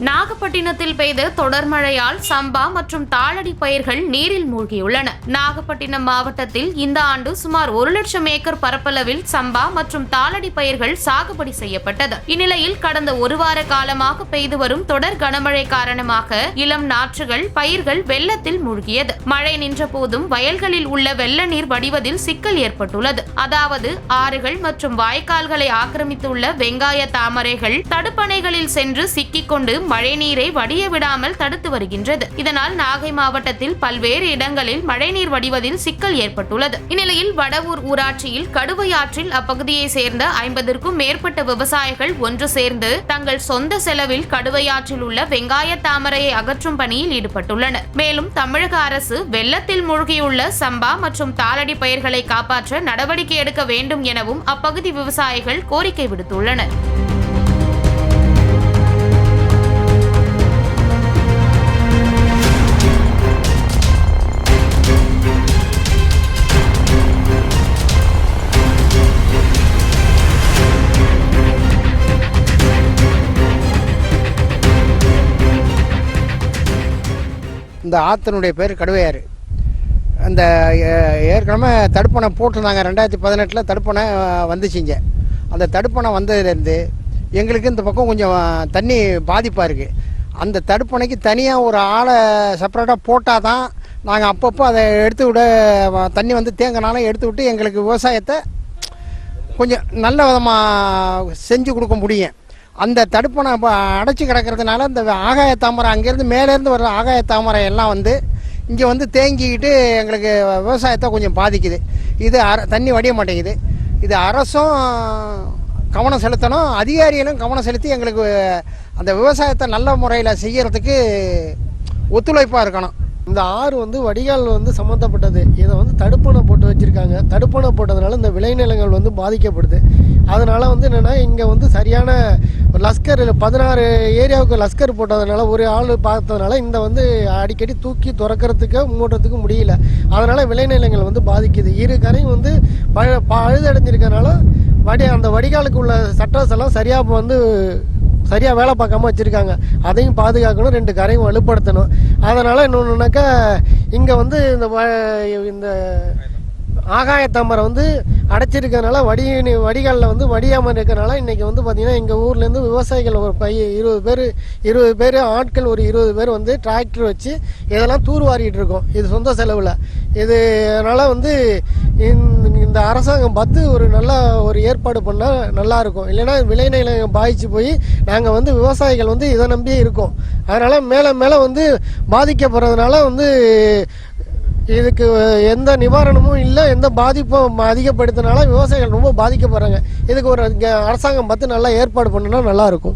நாகப்பட்டினத்தில் பெய்த தொடர் மழையால் சம்பா மற்றும் தாளடி பயிர்கள் நீரில் மூழ்கியுள்ளன. நாகப்பட்டினம் மாவட்டத்தில் இந்த ஆண்டு சுமார் ஒரு லட்சம் ஏக்கர் பரப்பளவில் சம்பா மற்றும் தாளடி பயிர்கள் சாகுபடி செய்யப்பட்டது. இந்நிலையில் கடந்த ஒரு வார காலமாக பெய்து வரும் தொடர் கனமழை காரணமாக இளம் நாற்றுகள் பயிர்கள் வெள்ளத்தில் மூழ்கியது. மழை நின்ற போதும் வயல்களில் உள்ள வெள்ள நீர் வடிவதில் சிக்கல் ஏற்பட்டுள்ளது. அதாவது ஆறுகள் மற்றும் வாய்க்கால்களை ஆக்கிரமித்துள்ள வெங்காய தாமரைகள் தடுப்பணைகளில் சென்று சிக்கிக்கொண்டு மழைநீரை வடிய விடாமல் தடுத்து வருகின்றது. இதனால் நாகை மாவட்டத்தில் பல்வேறு இடங்களில் மழைநீர் வடிவதில் சிக்கல் ஏற்பட்டுள்ளது. இந்நிலையில் வடவூர் ஊராட்சியில் கடுவையாற்றில் அப்பகுதியை சேர்ந்த ஐம்பதற்கும் மேற்பட்ட விவசாயிகள் ஒன்று சேர்ந்து தங்கள் சொந்த செலவில் கடுவையாற்றில் உள்ள வெங்காய தாமரையை அகற்றும் பணியில் ஈடுபட்டுள்ளனர். மேலும் தமிழக அரசு வெள்ளத்தில் மூழ்கியுள்ள சம்பா மற்றும் தாளடி பயிர்களை காப்பாற்ற நடவடிக்கை எடுக்க வேண்டும் எனவும் அப்பகுதி விவசாயிகள் கோரிக்கை விடுத்துள்ளனர். இந்த ஆத்தனுடைய பேர் கடுவையாறு. அந்த ஏ- ஏற்கனவே தடுப்பணை போட்டிருந்தாங்க. ரெண்டாயிரத்தி பதினெட்டில் தடுப்பணை வந்துச்சுங்க அந்த தடுப்பணை வந்ததுலேருந்து எங்களுக்கு இந்த பக்கம் கொஞ்சம் தண்ணி பாதிப்பாக இருக்குது அந்த தடுப்பணைக்கு தனியாக ஒரு ஆளை செப்பரேட்டாக போட்டால் தான் நாங்கள் அப்பப்போ அதை எடுத்து விட தண்ணி வந்து தேங்கினாலும் எடுத்து விட்டு எங்களுக்கு விவசாயத்தை கொஞ்சம் நல்ல விதமாக செஞ்சு கொடுக்க முடியும். அந்த தடுப்பணை இப்போ அடைச்சி கிடக்கிறதுனால இந்த ஆகாய தாமரை அங்கேருந்து மேலேருந்து வர்ற ஆகாய தாமரை எல்லாம் வந்து இங்கே வந்து தேங்கிக்கிட்டு எங்களுக்கு விவசாயத்தை கொஞ்சம் பாதிக்குது. இது அர தண்ணி வடிய மாட்டேங்குது. இது அரசும் கவனம் செலுத்தணும். அதிகாரிகளும் கவனம் செலுத்தி எங்களுக்கு அந்த விவசாயத்தை நல்ல முறையில் செய்யறதுக்கு ஒத்துழைப்பாக இருக்கணும். இந்த ஆறு வந்து வடிகால் வந்து சம்மந்தப்பட்டது இதை வந்து தடுப்பணை போட்டு வச்சுருக்காங்க. தடுப்பணை போட்டதுனால இந்த விளைநிலங்கள் வந்து பாதிக்கப்படுது. அதனால் வந்து என்னென்னா இங்கே வந்து சரியான ஒரு லஸ்கர் பதினாறு ஏரியாவுக்கு லஸ்கர் போட்டதுனால ஒரு ஆள் பார்த்ததுனால இந்த வந்து அடிக்கடி தூக்கி துறக்கிறதுக்கு மூடுறதுக்கு முடியல. அதனால் விளைநிலங்கள் வந்து பாதிக்குது. இரு கரையும் வந்து பழ பழுதடைஞ்சிருக்கனால வடி அந்த வடிகாலுக்கு உள்ள சட்டர்ஸ் எல்லாம் சரியாக வந்து சரியாக வேலை பார்க்காம வச்சுருக்காங்க. அதையும் பாதுகாக்கணும். ரெண்டு கரையும் வலுப்படுத்தணும். அதனால் இன்னொன்றுனாக்கா இங்கே வந்து இந்த வ- இந்த ஆகாய வந்து அடைச்சிருக்கனால வடி வடிகாலில் வந்து வடியாமல் இருக்கிறனால இன்றைக்கி வந்து பார்த்திங்கன்னா எங்கள் ஊர்லேருந்து விவசாயிகள் ஒரு பைய இருபது பேர் இருபது பேர் ஆட்கள் ஒரு இருபது பேர் வந்து டிராக்டர் வச்சு இதெல்லாம் தூர்வாரிட்டு இருக்கோம். இது சொந்த செலவில். இது அதனால் வந்து இந்த- இந்த அரசாங்கம் பார்த்து ஒரு நல்ல ஒரு ஏற்பாடு பண்ணால் நல்லாயிருக்கும் இல்லைன்னா விளைநிலம் பாதிச்சு போய் நாங்கள் வந்து விவசாயிகள் வந்து இதை நம்பியே இருக்கோம். அதனால் மேலே மேலே வந்து பாதிக்கப்படுறதுனால வந்து இதுக்கு எந்த நிவாரணமும் இல்லை எந்த பாதிப்பும் அதிகப்படுத்தினால விவசாயிகள் ரொம்ப பாதிக்கப்படுறாங்க. இதுக்கு ஒரு அரசாங்கம் பார்த்து நல்லா ஏற்பாடு பண்ணுனா நல்லாயிருக்கும்